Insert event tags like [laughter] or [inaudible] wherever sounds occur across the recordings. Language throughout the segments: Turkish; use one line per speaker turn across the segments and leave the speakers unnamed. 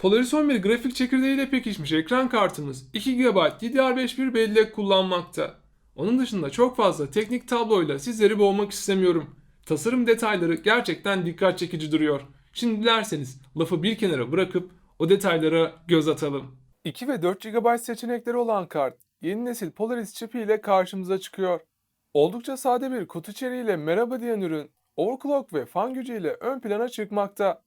Polaris 11 grafik çekirdeğiyle pekişmiş ekran kartımız 2 GB DDR5 bellek kullanmakta. Onun dışında çok fazla teknik tabloyla sizleri boğmak istemiyorum. Tasarım detayları gerçekten dikkat çekici duruyor. Şimdi dilerseniz lafı bir kenara bırakıp o detaylara göz atalım. 2 ve 4 GB seçenekleri olan kart yeni nesil Polaris çipi ile karşımıza çıkıyor. Oldukça sade bir kutu içeriğiyle merhaba diyen ürün overclock ve fan gücüyle ön plana çıkmakta.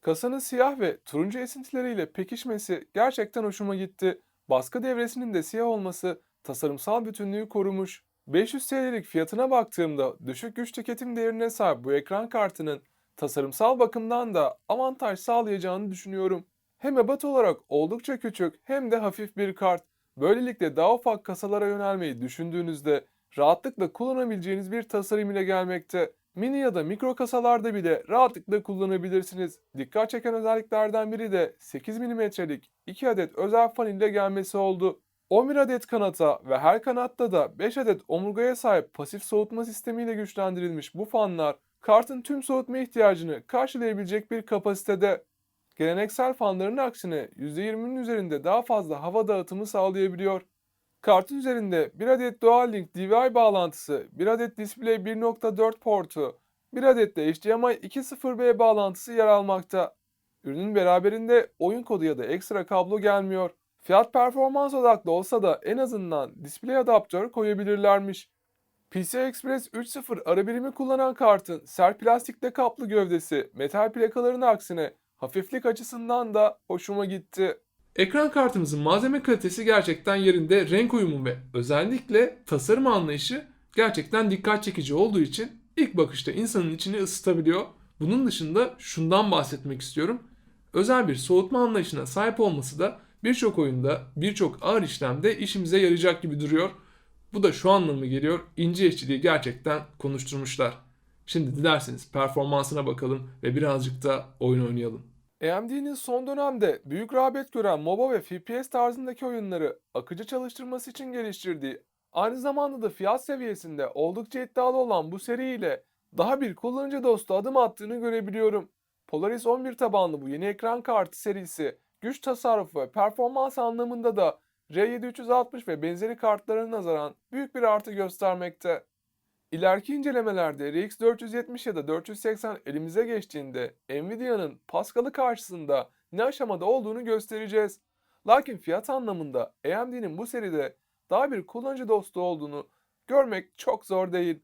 Kasanın siyah ve turuncu esintileriyle pekişmesi gerçekten hoşuma gitti. Baskı devresinin de siyah olması tasarımsal bütünlüğü korumuş. 500 TL'lik fiyatına baktığımda düşük güç tüketim değerine sahip bu ekran kartının tasarımsal bakımdan da avantaj sağlayacağını düşünüyorum. Hem ebat olarak oldukça küçük hem de hafif bir kart. Böylelikle daha ufak kasalara yönelmeyi düşündüğünüzde rahatlıkla kullanabileceğiniz bir tasarım ile gelmekte. Mini ya da mikro kasalarda bile rahatlıkla kullanabilirsiniz. Dikkat çeken özelliklerden biri de 8 mm'lik 2 adet özel fan ile gelmesi oldu. 11 adet kanata ve her kanatta da 5 adet omurgaya sahip pasif soğutma sistemiyle güçlendirilmiş bu fanlar kartın tüm soğutma ihtiyacını karşılayabilecek bir kapasitede. Geleneksel fanların aksine %20'nin üzerinde daha fazla hava dağıtımı sağlayabiliyor. Kartın üzerinde bir adet Dual-Link DVI bağlantısı, bir adet Display 1.4 portu, bir adet de HDMI 2.0B bağlantısı yer almakta. Ürünün beraberinde oyun kodu ya da ekstra kablo gelmiyor. Fiyat performans odaklı olsa da en azından display adaptör koyabilirlermiş. PCI Express 3.0 ara birimi kullanan kartın sert plastikte kaplı gövdesi metal plakaların aksine hafiflik açısından da hoşuma gitti. Ekran kartımızın malzeme kalitesi gerçekten yerinde, renk uyumu ve özellikle tasarım anlayışı gerçekten dikkat çekici olduğu için ilk bakışta insanın içini ısıtabiliyor. Bunun dışında şundan bahsetmek istiyorum. Özel bir soğutma anlayışına sahip olması da birçok oyunda, birçok ağır işlemde işimize yarayacak gibi duruyor. Bu da şu anlamı geliyor. ince işçiliği gerçekten konuşturmuşlar. Şimdi dilerseniz performansına bakalım ve birazcık da oyun oynayalım. AMD'nin son dönemde büyük rağbet gören MOBA ve FPS tarzındaki oyunları akıcı çalıştırması için geliştirdiği, aynı zamanda da fiyat seviyesinde oldukça iddialı olan bu seriyle daha bir kullanıcı dostu adım attığını görebiliyorum. Polaris 11 tabanlı bu yeni ekran kartı serisi güç tasarrufu ve performans anlamında da R7360 ve benzeri kartlara nazaran büyük bir artı göstermekte. İleriki incelemelerde RX 470 ya da 480 elimize geçtiğinde Nvidia'nın Pascal'ı karşısında ne aşamada olduğunu göstereceğiz. Lakin fiyat anlamında AMD'nin bu seride daha bir kullanıcı dostu olduğunu görmek çok zor değil.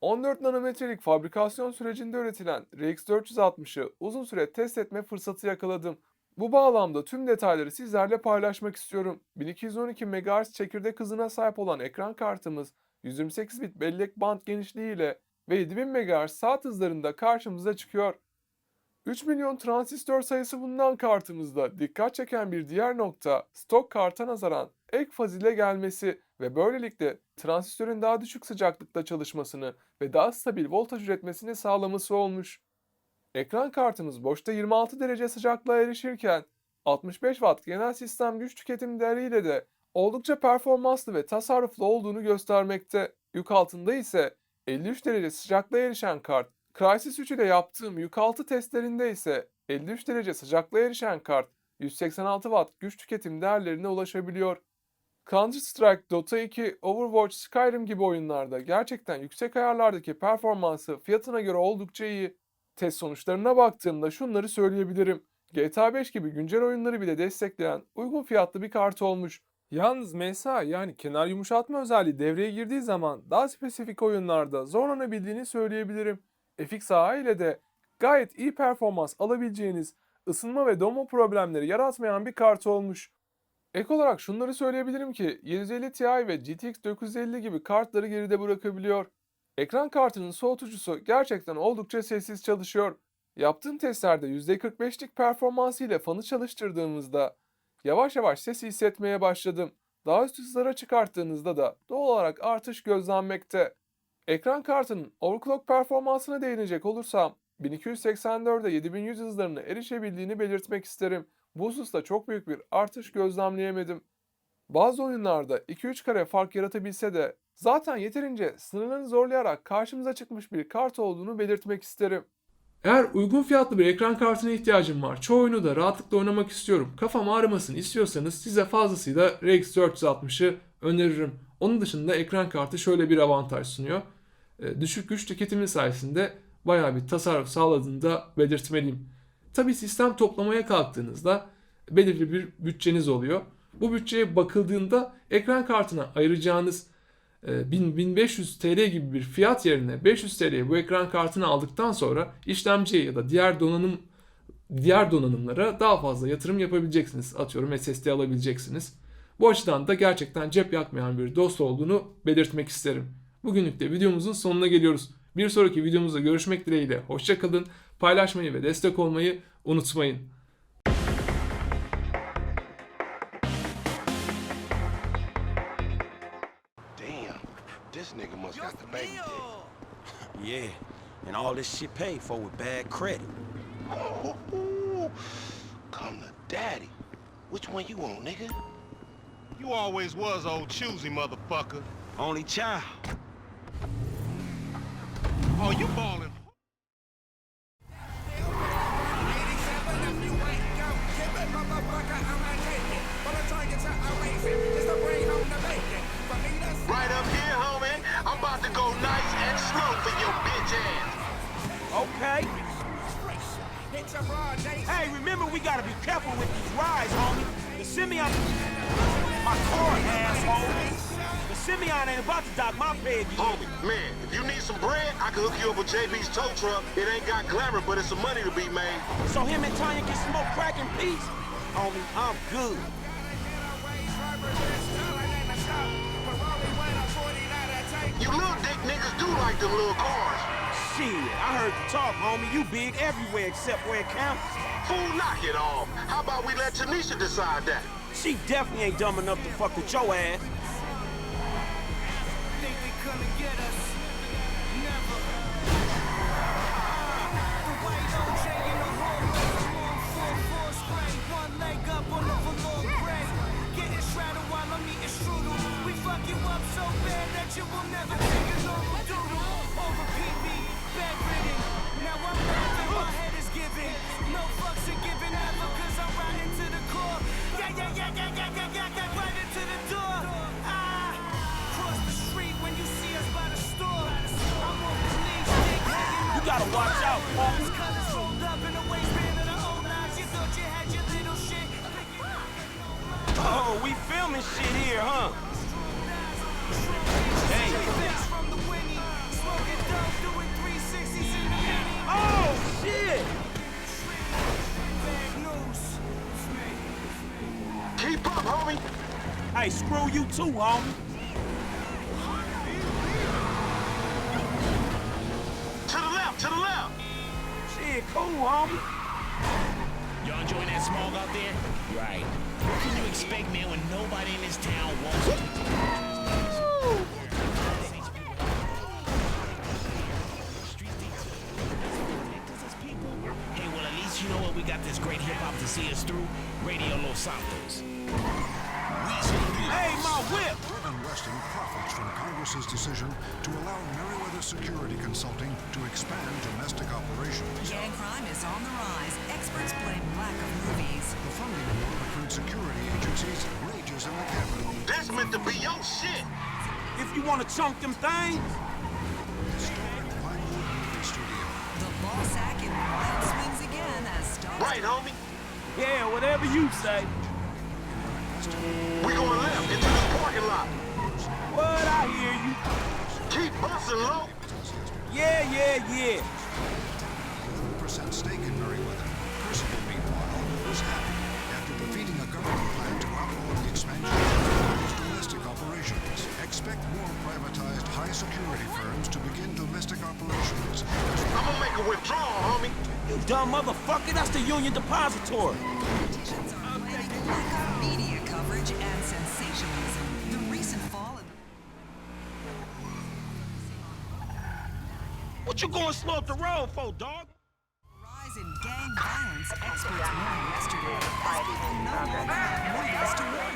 14 nanometrelik fabrikasyon sürecinde üretilen RX 460'ı uzun süre test etme fırsatı yakaladım. Bu bağlamda tüm detayları sizlerle paylaşmak istiyorum. 1212 MHz çekirdek hızına sahip olan ekran kartımız 128 bit bellek band genişliğiyle ve 7000 MHz saat hızlarında karşımıza çıkıyor. 3 milyon transistör sayısı bulunan kartımızda dikkat çeken bir diğer nokta stok karta nazaran ek faz ile gelmesi ve böylelikle transistörün daha düşük sıcaklıkta çalışmasını ve daha stabil voltaj üretmesini sağlaması olmuş. Ekran kartımız boşta 26 derece sıcaklığa erişirken 65 Watt genel sistem güç tüketim değeriyle de oldukça performanslı ve tasarruflu olduğunu göstermekte. Yük altında ise 53 derece sıcaklığa erişen kart, Crysis 3 ile yaptığım yük altı testlerinde ise 53 derece sıcaklığa erişen kart 186 Watt güç tüketim değerlerine ulaşabiliyor. Counter Strike, Dota 2, Overwatch, Skyrim gibi oyunlarda gerçekten yüksek ayarlardaki performansı fiyatına göre oldukça iyi. Test sonuçlarına baktığımda şunları söyleyebilirim. GTA 5 gibi güncel oyunları bile destekleyen uygun fiyatlı bir kart olmuş. Yalnız MSA yani kenar yumuşatma özelliği devreye girdiği zaman daha spesifik oyunlarda zorlanabildiğini söyleyebilirim. FXAA ile de gayet iyi performans alabileceğiniz, ısınma ve donma problemleri yaratmayan bir kart olmuş. Ek olarak şunları söyleyebilirim ki 750 Ti ve GTX 950 gibi kartları geride bırakabiliyor. Ekran kartının soğutucusu gerçekten oldukça sessiz çalışıyor. Yaptığım testlerde %45'lik performansı ile fanı çalıştırdığımızda yavaş yavaş sesi hissetmeye başladım. Daha üst hızlara çıkarttığınızda da doğal olarak artış gözlenmekte. Ekran kartının overclock performansına değinecek olursam 1284'e 7100 hızlarına erişebildiğini belirtmek isterim. Bu hususta çok büyük bir artış gözlemleyemedim. Bazı oyunlarda 2-3 kare fark yaratabilse de zaten yeterince sınırlarını zorlayarak karşımıza çıkmış bir kart olduğunu belirtmek isterim. Eğer uygun fiyatlı bir ekran kartına ihtiyacım var, çoğu oyunu da rahatlıkla oynamak istiyorum, kafam ağrımasın istiyorsanız size fazlasıyla RX 460'ı öneririm. Onun dışında ekran kartı şöyle bir avantaj sunuyor. E, Düşük güç tüketimi sayesinde bayağı bir tasarruf sağladığını da belirtmeliyim. Tabi sistem toplamaya kalktığınızda belirli bir bütçeniz oluyor. Bu bütçeye bakıldığında ekran kartına ayıracağınız 1000 1500 TL gibi bir fiyat yerine 500 TL'ye bu ekran kartını aldıktan sonra işlemciye ya da diğer donanım diğer donanımlara daha fazla yatırım yapabileceksiniz. Atıyorum SSD alabileceksiniz. Bu açıdan da gerçekten cep yakmayan bir dost olduğunu belirtmek isterim. Bugünlük de videomuzun sonuna geliyoruz. Bir sonraki videomuzda görüşmek dileğiyle. Hoşçakalın. Paylaşmayı ve destek olmayı unutmayın.
Baby. [laughs]
Yeah, and all this shit paid for with bad credit.
Ooh, Come to daddy. Which one you want, nigga?
You always was old choosy, motherfucker.
Only child.
Oh, you ballin'.
Right up here, slow for your bitch ass.
Okay. Hey, remember we gotta be careful with these rides, homie. The Simeon... My car, asshole. The Simeon ain't about to dock my peg yet.
Homie, man, if you need some bread, I can hook you up with JB's tow truck. It ain't got glamour, but it's some money to be made.
So him and Tanya can smoke crack in peace? Homie, I'm good.
Niggas do like them little cars.
Shit, I heard you talk, homie. You big everywhere except where it counts.
Fool, knock it off. How about we let Tanisha decide that?
She definitely ain't dumb enough to fuck with your ass.
You will never
gotta watch out, Oh, we filming shit here, huh? Oh, shit!
Keep up, homie!
Hey, screw you too, homie! Cool, homie.
Y'all enjoying that smog out there? Right. What can you expect, man, when nobody in this town wants to? Hey, well, at least you know what? We got this great hip hop to see us through. Radio Los Santos.
Hey, my whip!
Urban profits from Congress's decision to allow Meriwether Security Consulting to expand domestic operations.
Gang crime is on the rise. Experts blame lack of movies.
The funding war between security agencies rages in the capital.
That's meant to be your shit.
If you wanna chunk them things,
Starring Pinewood Movie Studio.
The ball sack in wide swings again as stars.
Right, homie.
yeah, whatever you say.
We going left into this parking lot.
What, I hear you.
Keep busting low.
Yeah, yeah, yeah.
11% stake in Meriwether. Percival, meanwhile, was happy after defeating a government plan to outlaw the expansion of its domestic operations. Expect more privatized high-security firms to begin domestic operations.
I'm gonna make a withdrawal, homie.
You dumb motherfucker, that's the Union Depository.
Politicians are planning blackout media coverage and sensationalism. The recent fall
What you going slow up the road for, dog?
Rise in gang violence experts warned yesterday people no longer have